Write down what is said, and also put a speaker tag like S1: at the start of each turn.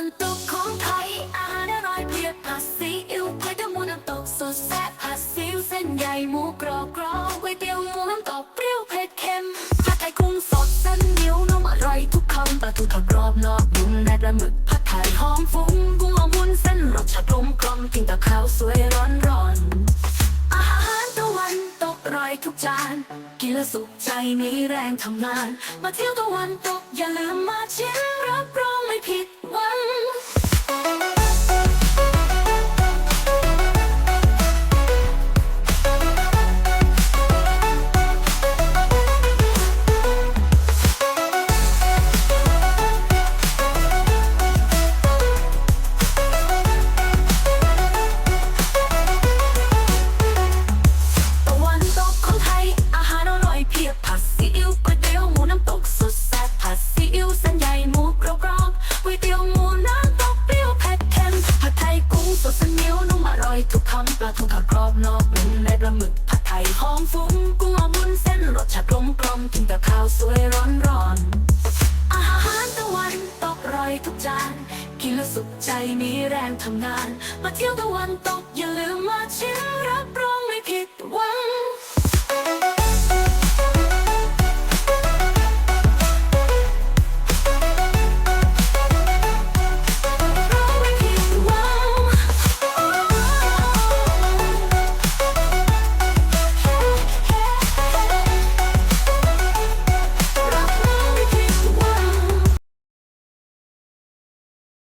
S1: วันตกของไทย อาหารอร่อยเพียบผัดซีอิ๊วไข่เต้าหมูน้ำตกสดแซ่บผัดซีอิ๊วเส้นใหญ่หมูกรอบกรอบก๋วยเตี๋ยวหมูน้ำตกเปรี้ยวเผ็ดเค็มผัดไทยกุ้งสดเส้นเหนียวนุ่มอร่อยทุกคำปลาทูทอดกรอบนอกนุ่มและปลาหมึกผัดไทยหอมฟุ้งกุ้งอาวุ้นเส้นรสชาติกลมกล่อมกินกับข้าวสวยร้อนร้อนอาหารตะวันตกอร่อยทุกจานกินแล้วสุขใจมีแรงทำงาน มาเที่ยวตะวันตกอย่าลืมมาชิมรับรองไม่ผิด ก๋วยเตี๋ยวหมูน้ำตกเปรี้ยวเผ็ดเค็มผัดไทยกุ้งสดสนิ้วนุ่มอร่อยทุกคำปลาทูทอดกรอบนอกนุ่มและปลาหมึกผัดไทยหอมฟุ้งกุ้งอมุนเส้นรสชาติกลมกล่อมกินกับข้าวสวยร้อนร้อนอาหารตะวันตกอร่อยทุกจานกินแล้วสุขใจมีแรงทำงาน มาเที่ยวตะวันตกอย่าลืม